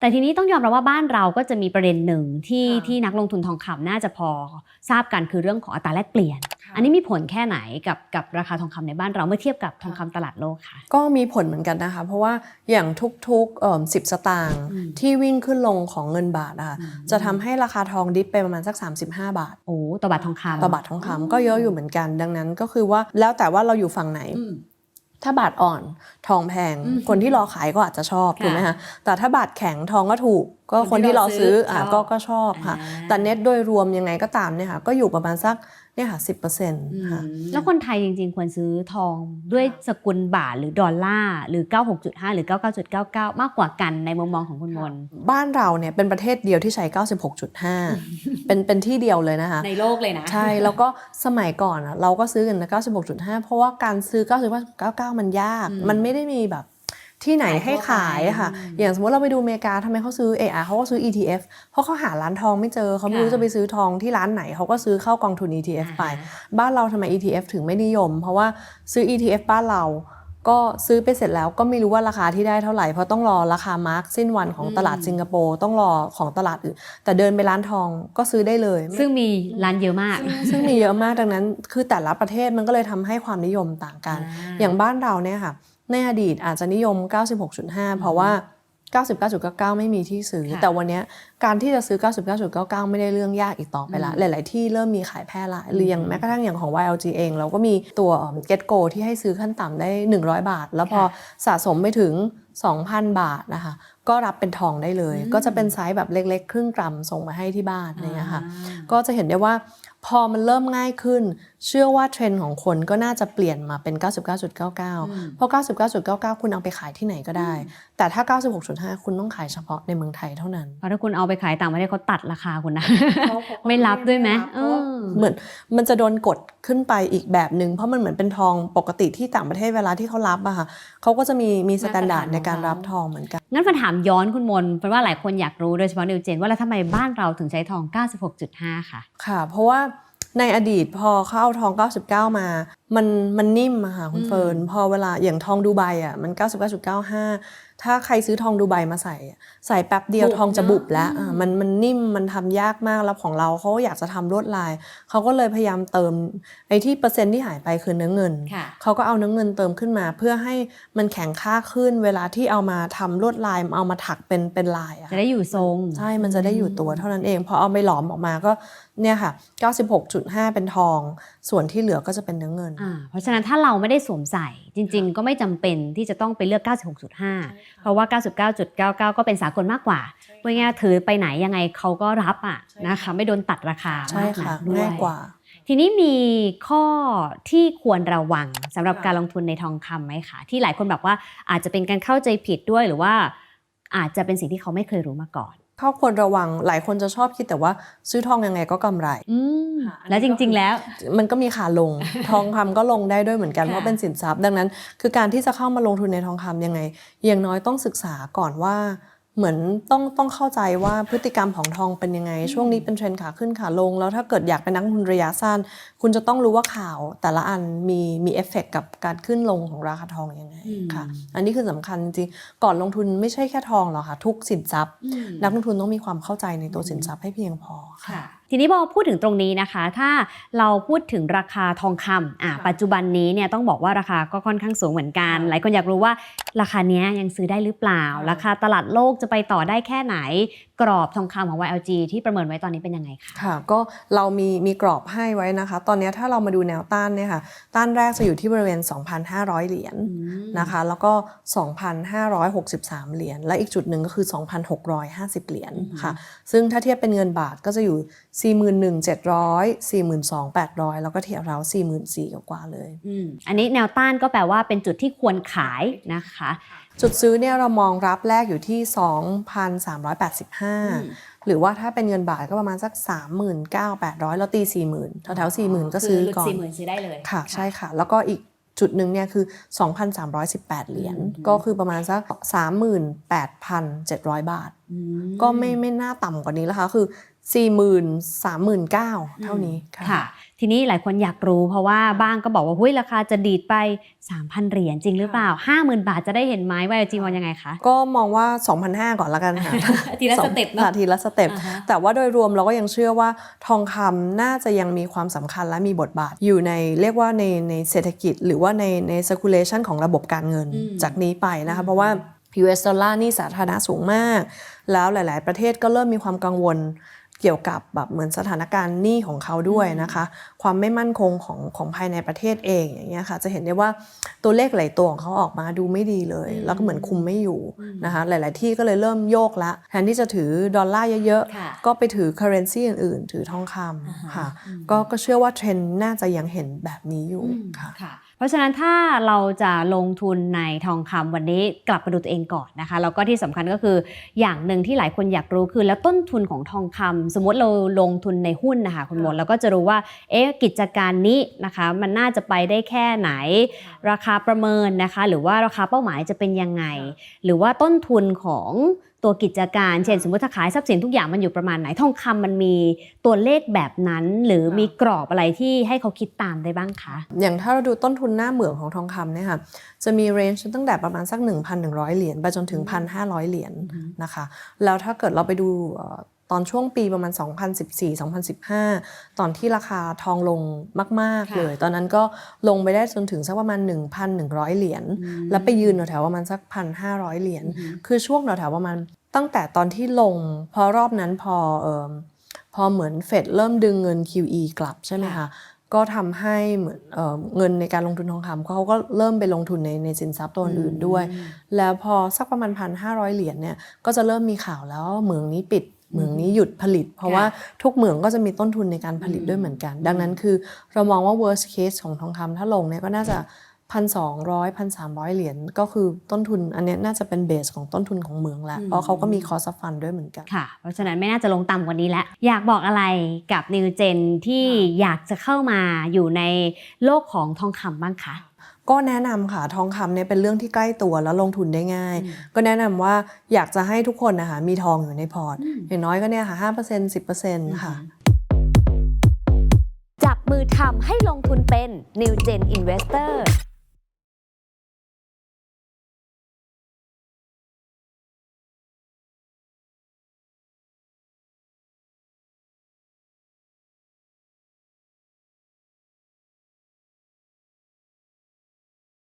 แต่ทีนี้ต้องยอมรับว่าบ้านเราก็จะมีประเด็นหนึ่งที่ค่ะที่นักลงทุนทองคำน่าจะพอทราบกันคือเรื่องของอัตราแลกเปลี่ยน อันนี้มีผลแค่ไหนกับกับราคาทองคำในบ้านเราเมื่อเทียบกับทองคำตลาดโลกค่ะ ก็มีผลเหมือนกันนะคะ เพราะว่าอย่างทุกๆเอ่อสิบสตางค์อืมที่วิ่งขึ้นลงของเงินบาทนะคะอืมจะทำให้ราคาทองดิฟไปประมาณสัก 35 บาทโอ้ต่อบาททองคำต่อบาททองคำก็เยอะอยู่เหมือนกันดังนั้นก็คือว่าแล้วแต่ว่าเราอยู่ฝั่งไหนอืม ถ้าบาทอ่อนทองแพงอืมคนที่รอขายก็อาจจะชอบค่ะถูกไหมคะแต่ถ้าบาทแข็งทองก็ถูก ก็คคนนที่ที่รอซื้อรอซื้ออะชอบก็ก็ชอบค่ะอ่าแต่เน็ตโดยรวมยังไงก็ตามเนี่ยค่ะก็อยู่ประมาณสัก เนี่ยค่ะสิบเปอร์เซ็นต์ค่ะแล้วคนไทยจริงๆ ควรซื้อทองด้วยสกุลบาทหรือดอลลาร์หรือ 96.5 หรือ 99.99 มากกว่ากันในมุมมองของคุณมน บ้านเราเนี่ยเป็นประเทศเดียวที่ใช้ 96.5 เป็นเป็นที่เดียวเลยนะคะ ในโลกเลยนะ ใช่ แล้วก็สมัยก่อนอะเราก็ซื้อกันนะ96.5 เพราะว่าการซื้อ99มันยากอืมมันไม่ได้มีแบบ ที่ไหนให้ขายค่ะอืมอย่างสมมติเราไปดูอเมริกาทำไมเขาซื้อเออเขาก็ซื้อ ETF เพราะเขาหาร้านทองไม่เจอเขาไม่รู้ค่ะจะไปซื้อทองที่ร้านไหนเขาก็ซื้อเข้ากองทุน ETF ไปอ่าบ้านเราทำไม ETF ถึงไม่นิยม เพราะว่าซื้อ ETF บ้านเราก็ซื้อไปเสร็จแล้วก็ไม่รู้ว่าราคาที่ได้เท่าไหร่ เพราะต้องรอราคามาร์กสิ้นวันของตลาดอืมสิงคโปร์ต้องรอของตลาดอื่น แต่เดินไปร้านทองก็ซื้อได้เลย ซึ่งมีร้านเยอะมาก ซึ่งมีเยอะมากดังนั้น คือแต่ละประเทศมันก็เลยทำให้ความนิยมต่างกันอ่าอย่างบ้านเราเนี่ยค่ะ ในอดีตอาจจะนิยม 96.5 เพราะว่า 99.99 ไม่มีที่ซื้อค่ะแต่วันเนี้ยการที่จะซื้อ 99.99 ไม่ได้เรื่องยากอีกต่อไปละ หลาย ๆ ที่เริ่มมีขายแพร่หลายหรืออย่างแม้กระทั่งอย่างของ YLG เอง เราก็มีตัว Get Go ที่ให้ซื้อขั้นต่ำได้ 100 บาท แล้วพอค่ะสะสมไปถึง 2,000 บาทนะคะ ก็รับเป็นทองได้เลยอืมก็จะเป็นไซส์แบบเล็กๆ ครึ่งกรัมส่งมาให้ที่บ้านอะไรอย่างเงี้ยค่ะอ่าก็จะเห็นได้ว่าพอมันเริ่มง่ายขึ้น เชื่อว่าเทรนด์ของคนก็น่าจะเปลี่ยนมาเป็น 99.99 เพราะ 99.99 คุณเอาไปขายที่ไหนก็ได้ แต่ถ้า 96.5 คุณต้องขายเฉพาะในเมืองไทยเท่านั้น เพราะถ้าคุณเอาไปขายต่างประเทศเขาตัดราคาคุณนะ ไม่รับด้วยไหม เออเหมือนมันจะโดนกดขึ้นไปอีกแบบหนึ่งเพราะมันเหมือนเป็นทองปกติที่ต่างประเทศเวลาที่เขารับอะค่ะเขาก็จะมีมีสแตนดาร์ดมาตรฐานในการของเขารับทองเหมือนกันงั้นมาถามย้อนคุณมนเพราะว่าหลายคนอยากรู้โดยเฉพาะนิวเจนว่าแล้วทำไมบ้านเราถึงใช้ทอง 96.5 ค่ะ ค่ะ เพราะว่าในอดีตพอเขาเอาทอง 99 มา มันมันนิ่มอะค่ะคุณอืมเฟิร์นพอเวลาอย่างทองดูไบอะมัน 99.95 ถ้าใครซื้อทองดูไบมาใส่อะใส่แป๊บเดียวบุบทองจะบุบแล้วเนอะอะมันมันนิ่มมันทำยากมากแล้วของเราเขาอยากจะทำลวดลายเขาก็เลยพยายามเติมไอ้ที่เปอร์เซ็นต์ที่หายไปคือเนื้อเงินค่ะเขาก็เอาเนื้อเงินเติมขึ้นมา เพื่อให้มันแข็งค่าขึ้น เวลาที่เอามาทำลวดลายเอามาถักเป็นเป็นลายอะจะได้อยู่ทรงใช่มันจะได้อยู่ตัวเท่านั้นเองพอเอาไปหลอมออกมาก็เนี่ยค่ะ 96.5 เป็นทอง ส่วนที่เหลือก็จะเป็นเนื้อเงินอ่าเพราะฉะนั้นถ้าเราไม่ได้สวมใส่จริง ๆ ก็ไม่จำเป็นที่จะต้องไปเลือก 96.5 เพราะว่า 99.99 ก็เป็นสากลมากกว่าพูดง่ายๆถือไปไหนยังไงเขาก็รับอะนะคะไม่โดนตัดราคาใช่มากค่ะนัด้วง่ายกว่า ทีนี้มีข้อที่ควรระวังสำหรับการลงทุนในทองคำไหมคะที่หลายคนแบบว่าอาจจะเป็นการเข้าใจผิดด้วยหรือว่าอาจจะเป็นสิ่งที่เขาไม่เคยรู้มาก่อน ข้อควรระวังหลายคนจะชอบคิดแต่ว่าซื้อทองยังไงก็กำไรอืมค่ะอันนี้แล้วจริง ๆ แล้ว มันก็มีขาลงทองคำก็ลงได้ด้วยเหมือนกันค่ะเพราะเป็นสินทรัพย์ ดังนั้น คือการที่จะเข้ามาลงทุนในทองคำยังไงอย่างน้อยต้องศึกษาก่อนว่า เหมือนต้องต้องเข้าใจว่าพฤติกรรมของทองเป็นยังไง ช่วงนี้เป็นเทรนด์ขาขึ้นขาลง แล้วถ้าเกิดอยากเป็นนักลงทุนระยะสั้น คุณจะต้องรู้ว่าข่าวแต่ละอันมีมีเอฟเฟกกับการขึ้นลงของราคาทองยังไงอืมค่ะ อันนี้คือสำคัญจริงๆก่อนลงทุนไม่ใช่แค่ทองหรอกค่ะ ทุกสินทรัพย์ นักลงทุนต้องมีความเข้าใจในตัวสินทรัพย์ให้เพียงพอค่ะค่ะ ทีนี้พอพูดถึงตรงนี้นะคะ ถ้าเราพูดถึงราคาทองคำอะค่ะปัจจุบันนี้เนี่ยต้องบอกว่าราคาก็ค่อนข้างสูงเหมือนกันค่ะหลายคนอยากรู้ว่าราคาเนี้ยยังซื้อได้หรือเปล่าค่ะราคาตลาดโลกจะไปต่อได้แค่ไหน กรอบทองคำของ YLG ที่ประเมินไว้ตอนนี้เป็นยังไงคะค่ะ ก็เรามีมีกรอบให้ไว้นะคะ ตอนนี้ถ้าเรามาดูแนวต้านเนี่ยค่ะ ต้านแรกจะอยู่ที่บริเวณ 2,500 เหรียญนะคะ แล้วก็ 2,563 เหรียญ และอีกจุดหนึ่งก็คือ 2,650 เหรียญอือหือค่ะ ซึ่งถ้าเทียบเป็นเงินบาทก็จะอยู่ 41,700 42,800 แล้วก็เทียบเรา44,000กว่าๆเลยอืมอันนี้แนวต้านก็แปลว่าเป็นจุดที่ควรขายนะคะ จุดซื้อเนี่ยเรามองรับแรกอยู่ที่ 2,385 หรือว่าถ้าเป็นเงินบาทก็ประมาณสัก 39,800แล้วตี 40,000แถวๆ40,000 ก็ซื้อก่อนสี่หมื่นซื้อได้เลยค่ะ ใช่ค่ะ แล้วก็อีกจุดหนึ่งเนี่ยคือ 2,318 เหรียญอืมก็คือประมาณสัก 38,700 บาท ก็ไม่ไม่น่าต่ำกว่านี้แล้วค่ะ คือ 4 0 0 0 0 3 9 0 0 0เท่านี้ค่ะค่ะ ทีนี้หลายคนอยากรู้เพราะว่าบ้างก็บอกว่าหุ้ยราคาจะดีดไป 3,000 เหรียญจริงหรือเปล่า 50,000 บาทจะได้เห็นไหมว่าจีมองยังไงคะ ก็มองว่า 2,500 ก่อนละกันค่ะ ทีละสเต็ปเนอะค่ะทีละสเต็ปอ่าฮะแต่ว่าโดยรวมเราก็ยังเชื่อว่าทองคำน่าจะยังมีความสำคัญและมีบทบาทอยู่ในเรียกว่าในในเศรษฐกิจ หรือว่าในใน circulation ของระบบการเงินอืมจากนี้ไปนะคะเพราะว่า US ดอลลาร์นี่สาธารณะสูงมาก แล้วหลาย ๆ ประเทศก็เริ่มมีความกังวล เกี่ยวกับแบบเหมือนสถานการณ์หนี้ของเขาด้วยนะคะ ความไม่มั่นคงของของภายในประเทศเองอย่างเงี้ยค่ะจะเห็นได้ว่าตัวเลขหลายตัวของเขาออกมาดูไม่ดีเลย แล้วก็เหมือนคุมไม่อยู่นะคะหลาย ๆ ที่ก็เลยเริ่มโยกละแทนที่จะถือดอลลาร์เยอะค่ะๆก็ไปถือ currency อื่น ๆ ถือทองคำค่ะก็ก็เชื่อว่าเทรนด์น่าจะยังเห็นแบบนี้อยู่ค่ะค่ะ เพราะฉะนั้นถ้าเราจะลงทุนในทองคำวันนี้กลับมาดูตัวเองก่อนนะคะแล้วก็ที่สำคัญก็คืออย่างหนึ่งที่หลายคนอยากรู้คือแล้วต้นทุนของทองคำสมมติเราลงทุนในหุ้นนะคะคุณมนต์เราก็จะรู้ว่าเอ๊ะกิจการนี้นะคะ มันน่าจะไปได้แค่ไหน ราคาประเมินนะคะ หรือว่าราคาเป้าหมายจะเป็นยังไง หรือว่าต้นทุนของตัวกิจการ เช่น สมมติถ้าขายทรัพย์สินทุกอย่างมันอยู่ประมาณไหนทองคำมันมีตัวเลขแบบนั้น หรือมีกรอบอะไรที่ให้เขาคิดตามได้บ้างคะ อย่างถ้าเราดูต้นทุนหน้าเหมืองของทองคำเนี่ยค่ะจะมีเรนจ์ตั้งแต่ประมาณสัก 1,100 เหรียญไปจนถึง 1,500 เหรียญนะคะ แล้วถ้าเกิดเราไปดูเอ่อ ตอนช่วงปีประมาณ 2014-2015 ตอนที่ราคาทองลงมากๆค่ะเลย ตอนนั้นก็ลงไปได้จนถึงสักประมาณ 1,100 เหรียญแล้วไปยืนแถวๆประมาณสัก 1,500 เหรียญคือช่วงแถวๆประมาณตั้งแต่ตอนที่ลงพอรอบนั้นพอเออพอเหมือนเฟดเริ่มดึงเงิน QE กลับใช่ไหมคะก็ทำให้เหมือนเอ่อเงินในการลงทุนทองคำเขาก็เริ่มไปลงทุนในในสินทรัพย์ตัวอื่นๆด้วย แล้วพอสักประมาณพันห้าร้อยเหรียญเนี่ยก็จะเริ่มมีข่าวแล้วว่าเหมืองนี้ปิด เหมืองนี้หยุดผลิต เพราะว่าทุกเหมืองก็จะมีต้นทุนในการผลิตด้วยเหมือนกัน ดังนั้นคือเรามองว่า worst case ของทองคำถ้าลงเนี่ยก็น่าจะพันสองร้อยพันสามร้อยเหรียญก็คือต้นทุนอันเนี้ยน่าจะเป็นเบสของต้นทุนของเหมืองแล้วเพราะเขาก็มีคอสฟันด้วยเหมือนกันค่ะ เพราะฉะนั้นไม่น่าจะลงต่ำกว่านี้แล้ว อยากบอกอะไรกับนิวเจนที่อยากจะเข้ามาอยู่ในโลกของทองคำบ้างคะ ก็แนะนำค่ะทองคำเนี่ยเป็นเรื่องที่ใกล้ตัวแล้วลงทุนได้ง่าย ก็แนะนำว่าอยากจะให้ทุกคนนะคะมีทองอยู่ในพอร์ต อย่างน้อยก็เนี่ยค่ะ5% 10%ค่ะ จับมือทำให้ลงทุนเป็น New Gen Investor